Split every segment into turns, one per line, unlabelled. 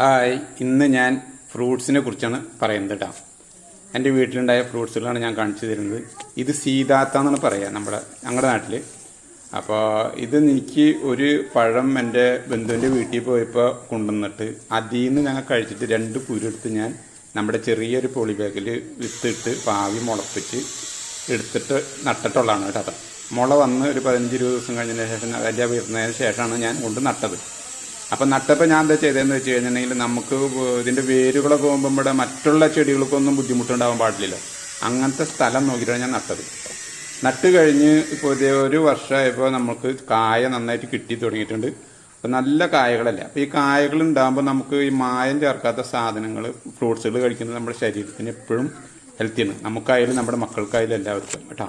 Hi ഇന്ന് ഞാൻ ഫ്രൂട്ട്സിനെ കുറിച്ചാണ് പറയുന്നത് കേട്ടോ. എന്റെ വീട്ടിലുണ്ടായ ഫ്രൂട്ട്സുകളാണ് ഞാൻ കാണിച്ചു തരുന്നത്. ഇത് സീതാത്ത എന്നാണ് പറയുക നമ്മുടെ ഞങ്ങളുടെ നാട്ടിൽ അപ്പോൾ ഇത് എനിക്ക് ഒരു പഴം എന്റെ ബന്ധുവിന്റെ വീട്ടിൽ പോയപ്പോൾ കൊണ്ടുവന്നിട്ട് അതിൽ നിന്ന് ഞങ്ങൾ കഴിച്ചിട്ട് രണ്ട് കുരുടുത്ത് ഞാൻ നമ്മുടെ ചെറിയൊരു പോളി ബാഗിൽ വിത്തിട്ട് പാവി മുളപ്പിച്ച് എടുത്തിട്ട് നട്ടിട്ടുള്ളതാണ് കേട്ടോ. മുള വന്ന് ഒരു പതിനഞ്ച് ഇരുപത് ദിവസം കഴിഞ്ഞതിന് ശേഷം അതിന്റെ വരുന്നതിന് ശേഷമാണ് ഞാൻ കൊണ്ട് നട്ടത്. അപ്പം നട്ടപ്പോൾ ഞാൻ എന്താ ചെയ്തതെന്ന് വെച്ച് കഴിഞ്ഞിട്ടുണ്ടെങ്കിൽ നമുക്ക് ഇതിന്റെ വേരുകളൊക്കെ പോകുമ്പോൾ ഇവിടെ മറ്റുള്ള ചെടികൾക്കൊന്നും ബുദ്ധിമുട്ടുണ്ടാവാൻ പാടില്ലല്ലോ. അങ്ങനത്തെ സ്ഥലം നോക്കിയിട്ടാണ് ഞാൻ നട്ടത്. നട്ട് കഴിഞ്ഞ് ഇപ്പോൾ ഇതേ ഒരു വർഷമായപ്പോൾ നമുക്ക് കായ നന്നായിട്ട് കിട്ടി തുടങ്ങിയിട്ടുണ്ട്. അപ്പോൾ നല്ല കായകളല്ലേ. അപ്പോൾ ഈ കായകൾ ഉണ്ടാകുമ്പോൾ നമുക്ക് ഈ മായം ചേർക്കാത്ത സാധനങ്ങൾ ഫ്രൂട്ട്സുകൾ കഴിക്കുന്നത് നമ്മുടെ ശരീരത്തിന് എപ്പോഴും ഹെൽത്തിയാണ് നമുക്കായാലും നമ്മുടെ മക്കൾക്കായാലും എല്ലാവർക്കും കേട്ടോ.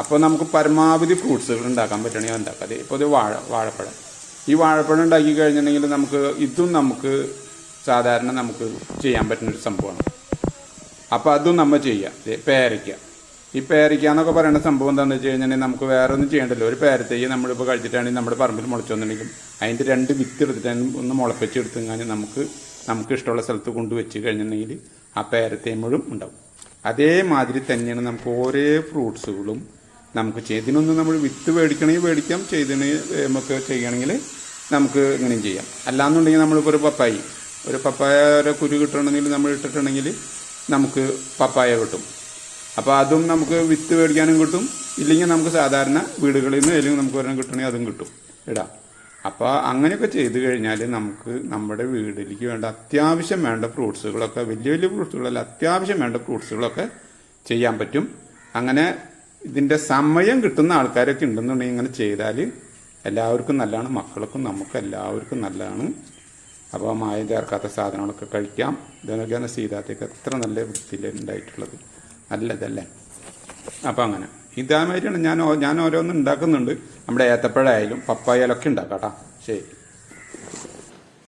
അപ്പോൾ നമുക്ക് പരമാവധി ഫ്രൂട്ട്സുകൾ ഉണ്ടാക്കാൻ പറ്റണമെങ്കിൽ ഉണ്ടാക്കാം ഇപ്പോൾ ഇത് വാഴ വാഴപ്പഴം. ഈ വാഴപ്പഴം ഉണ്ടാക്കി കഴിഞ്ഞിട്ടുണ്ടെങ്കിൽ നമുക്ക് ഇതും നമുക്ക് സാധാരണ നമുക്ക് ചെയ്യാൻ പറ്റുന്ന ഒരു സംഭവമാണ്. അപ്പോൾ അതും നമ്മൾ ചെയ്യുക ദേ പേരയ്ക്ക. ഈ പേരയ്ക്ക എന്നൊക്കെ പറയുന്ന സംഭവം എന്താണെന്ന് വെച്ച് കഴിഞ്ഞിട്ടുണ്ടെങ്കിൽ നമുക്ക് വേറെ ഒന്നും ചെയ്യേണ്ടല്ലോ. ഒരു പേരത്തയ്യ നമ്മളിപ്പോൾ കഴിച്ചിട്ടാണെങ്കിൽ നമ്മുടെ പറമ്പിൽ മുളച്ചു വന്നിട്ടുണ്ടെങ്കിൽ അതിന്റെ രണ്ട് വിത്ത് എടുത്തിട്ട് ഒന്ന് മുളപ്പിച്ച് കഴിഞ്ഞാൽ നമുക്ക് നമുക്ക് ഇഷ്ടമുള്ള സ്ഥലത്ത് കൊണ്ടുവച്ച് കഴിഞ്ഞിട്ടുണ്ടെങ്കിൽ ആ പേരത്തേമ്പഴും ഉണ്ടാവും. അതേമാതിരി തന്നെയാണ് നമുക്ക് ഓരോ ഫ്രൂട്ട്സുകളും നമുക്ക് ചെയ്തിനൊന്നും നമ്മൾ വിത്ത് മേടിക്കണമെങ്കിൽ മേടിക്കാം ചെയ്തിന് നമുക്ക് ചെയ്യണമെങ്കിൽ നമുക്ക് ഇങ്ങനെയും ചെയ്യാം. അല്ലാന്നുണ്ടെങ്കിൽ നമ്മളിപ്പോൾ ഒരു പപ്പായി. ഒരു പപ്പായ ഒരു കുരു കിട്ടണമെങ്കിൽ നമ്മൾ ഇട്ടിട്ടുണ്ടെങ്കിൽ നമുക്ക് പപ്പായ കിട്ടും. അപ്പോൾ അതും നമുക്ക് വിത്ത് മേടിക്കാനും കിട്ടും. ഇല്ലെങ്കിൽ നമുക്ക് സാധാരണ വീടുകളിൽ നിന്ന് അല്ലെങ്കിൽ നമുക്ക് ഒരെണ്ണം കിട്ടണമെങ്കിൽ അതും കിട്ടും. ഇടാം അപ്പോൾ അങ്ങനെയൊക്കെ ചെയ്ത് കഴിഞ്ഞാൽ നമുക്ക് നമ്മുടെ വീടിലേക്ക് വേണ്ട അത്യാവശ്യം വേണ്ട ഫ്രൂട്ട്സുകളൊക്കെ വലിയ വലിയ ഫ്രൂട്ട്സുകളല്ല അത്യാവശ്യം വേണ്ട ഫ്രൂട്ട്സുകളൊക്കെ ചെയ്യാൻ പറ്റും. അങ്ങനെ ഇതിന്റെ സമയം കിട്ടുന്ന ആൾക്കാരൊക്കെ ഉണ്ടെന്നുണ്ടെങ്കിൽ ഇങ്ങനെ ചെയ്താൽ എല്ലാവർക്കും നല്ലതാണ് മക്കൾക്കും നമുക്ക് എല്ലാവർക്കും നല്ലതാണ്. അപ്പോൾ മായം ചേർക്കാത്ത സാധനങ്ങളൊക്കെ കഴിക്കാം. ഇതൊക്കെയാണ് സീതാത്തേക്ക് എത്ര നല്ല വൃത്തിയിൽ ഉണ്ടായിട്ടുള്ളത്. നല്ലതല്ലേ? അപ്പോൾ അങ്ങനെ. ഇതേമാതിരിയാണ് ഞാൻ ഞാൻ ഓരോന്നും ഉണ്ടാക്കുന്നുണ്ട്. നമ്മുടെ ഏത്തപ്പഴമായാലും പപ്പായാലൊക്കെ ഉണ്ടാക്കാം കേട്ടോ. ശരി.